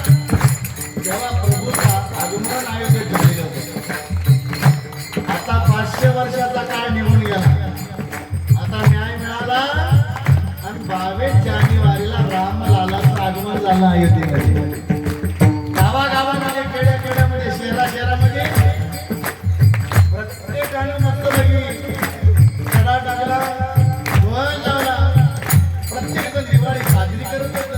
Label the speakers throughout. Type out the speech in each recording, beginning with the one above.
Speaker 1: तेव्हा प्रभूचा आगमन आयोजित झालेलं होतं आता पाचशे वर्षाचा काळ निघून गेला आता न्याय मिळाला आणि बावीस जानेवारीला रामलालाचं आगमन झालं अयोध्येमध्ये गावागावामध्ये खेड्या खेड्यामध्ये शहरा शहरामध्ये प्रत्येकाने मस्तपैकी सडा टाकला ध्वज लावला. प्रत्येक दिवाळी साजरी करत होतं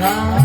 Speaker 1: God.